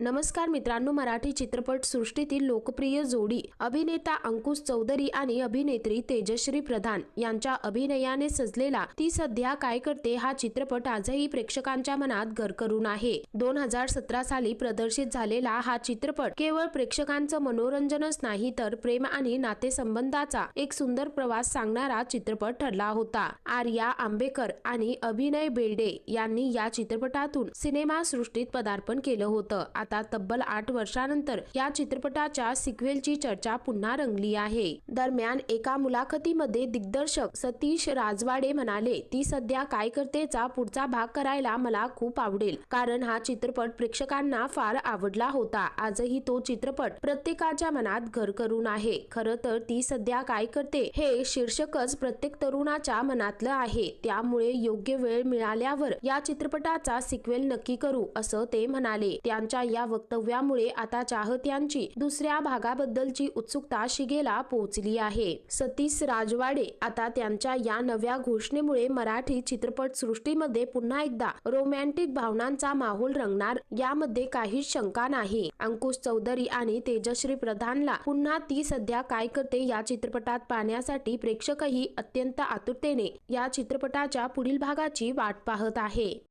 नमस्कार मित्रांनो मराठी चित्रपट सृष्टीतील लोकप्रिय जोडी अभिनेता अंकुश चौधरी आणि अभिनेत्री तेजश्री प्रधान यांच्या अभिनयाने सजलेला ती सध्या काय करते हा चित्रपट आजही प्रेक्षकांच्या मनात घर करून आहे. दोन हजार सतरा साली प्रदर्शित झालेला हा चित्रपट केवळ प्रेक्षकांचं मनोरंजनच नाही तर प्रेम आणि नातेसंबंधाचा एक सुंदर प्रवास सांगणारा चित्रपट ठरला होता. आर्या आंबेकर आणि अभिनय बेर्डे यांनी या चित्रपटातून सिनेमा सृष्टीत पदार्पण केलं होतं. आता तब्बल आठ वर्षानंतर या चित्रपटाच्या सिक्वेलची चर्चा पुन्हा रंगली आहे. दरम्यान एका मुलाखतीमध्ये दिग्दर्शक सतीश राजवाडे म्हणाले ती सध्या काय करतेचा पुढचा भाग करायला मला खूप आवडेल. कारण हा चित्रपट प्रेक्षकांना फार आवडला होता. आजही तो चित्रपट प्रत्येकाच्या मनात घर करून आहे. खरं तर ती सध्या काय करते हे शीर्षकच प्रत्येक तरुणाच्या मनातलं आहे. त्यामुळे योग्य वेळ मिळाल्यावर या चित्रपटाचा सिक्वेल नक्की करू असं ते म्हणाले. त्यांच्या या वक्तव्यामुळे आता चाहत्यांची दुसऱ्या भागाबद्दलची उत्सुकता शिगेला पोहोचली आहे. सतीश राजवाडे आता त्यांच्या या नव्या घोषणेमुळे मराठी चित्रपट सृष्टीमध्ये पुन्हा एकदा रोमॅन्टिक भावनांचा माहोल रंगणार यामध्ये काहीच शंका नाही. अंकुश चौधरी आणि तेजश्री प्रधानला पुन्हा ती सध्या काय करते या चित्रपटात पाहण्यासाठी प्रेक्षकही अत्यंत आतुरतेने या चित्रपटाच्या पुढील भागाची वाट पाहत आहे.